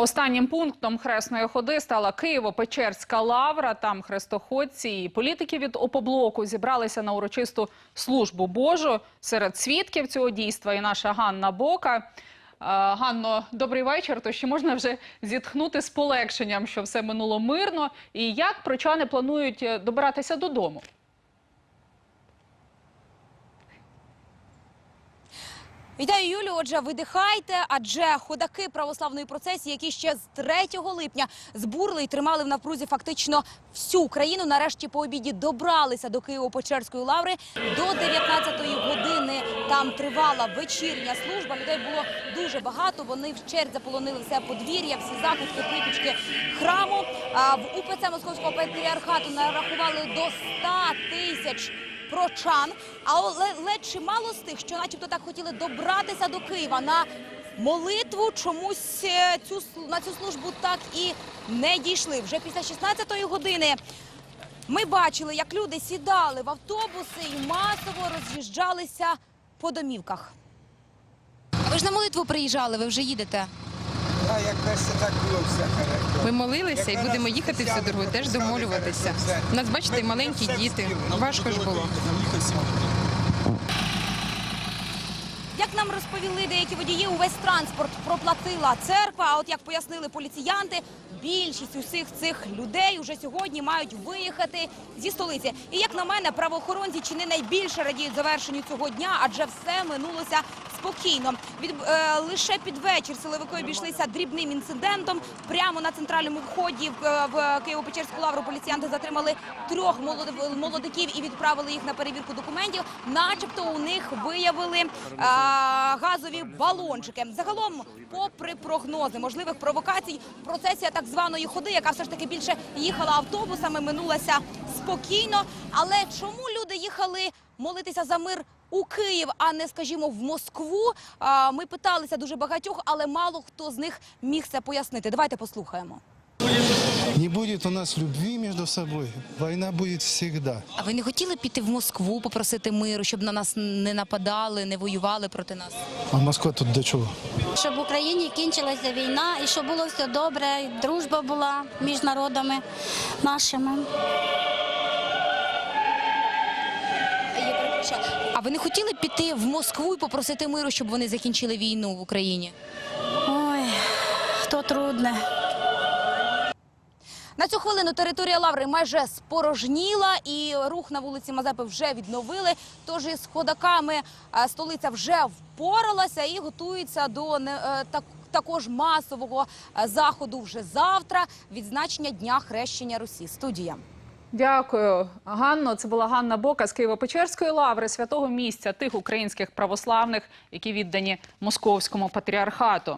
Останнім пунктом хресної ходи стала Києво-Печерська лавра. Там хрестоходці і політики від опоблоку зібралися на урочисту службу Божу. Серед свідків цього дійства і наша Ганна Бока. Е, Ганно, добрий вечір. То ще можна вже зітхнути з полегшенням, що все минуло мирно. І як прочани планують е, добиратися додому? Вітаю, Юлю. Отже, видихайте, адже ходаки православної процесії, які ще з 3 липня збурли і тримали в напрузі фактично всю Україну, нарешті по обіді добралися до Києво-Печерської лаври. До 19-ї години там тривала вечірня служба. Людей було дуже багато. Вони вчерть заполонили все подвір'я, всі закутки, припічки храму. В УПЦ Московського патріархату нарахували до 100 тисяч прочан, але ледь чимало з тих, що начебто так хотіли добратися до Києва на молитву, чомусь е, цю на цю службу так і не дійшли. Вже після 16-ї години ми бачили, як люди сідали в автобуси і масово роз'їжджалися по домівках. Ви ж на молитву приїжджали, ви вже їдете. А якось так було. Ми молилися і будемо їхати всю дорогу, теж домолюватися. У нас, бачите, маленькі діти. Важко ж було. Як нам розповіли деякі водії, увесь транспорт проплатила церква. А от як пояснили поліціянти, більшість усіх цих людей уже сьогодні мають виїхати зі столиці. І як на мене, правоохоронці чи не найбільше радіють завершенню цього дня, адже все минулося спокійно. Від е, лише під вечір силовики обійшлися дрібним інцидентом. Прямо на центральному вході в, е, в Києво-Печерську лавру поліціянти затримали трьох молодив- молодиків і відправили їх на перевірку документів. Начебто у них виявили е, газові балончики. Загалом, попри прогнози можливих провокацій, процесія так званої ходи, яка все ж таки більше їхала автобусами, минулася спокійно. Але чому люди їхали молитися за мир? У Київ, а не скажімо в Москву. Ми питалися дуже багатьох, але мало хто з них міг це пояснити. Давайте послухаємо. Не будет у нас любви между собой, война будет всегда. А ви не хотіли піти в Москву, попросити миру, щоб на нас не нападали, не воювали проти нас? А Москва тут до чего? щоб в Україні кінчилася війна і щоб було все добре, дружба була між народами нашими. А ви не хотіли піти в Москву і попросити миру, щоб вони закінчили війну в Україні? Ой, то трудне. На цю хвилину територія Лаври майже спорожніла і рух на вулиці Мазепи вже відновили. Тож із ходаками е, столиця вже впоралася і готується до е, так- також масового е, заходу вже завтра. Відзначення Дня хрещення Русі. Студія. Дякую, Ганно. Це була Ганна Бока з Києво-Печерської лаври, святого місця тих українських православних, які віддані московському патріархату.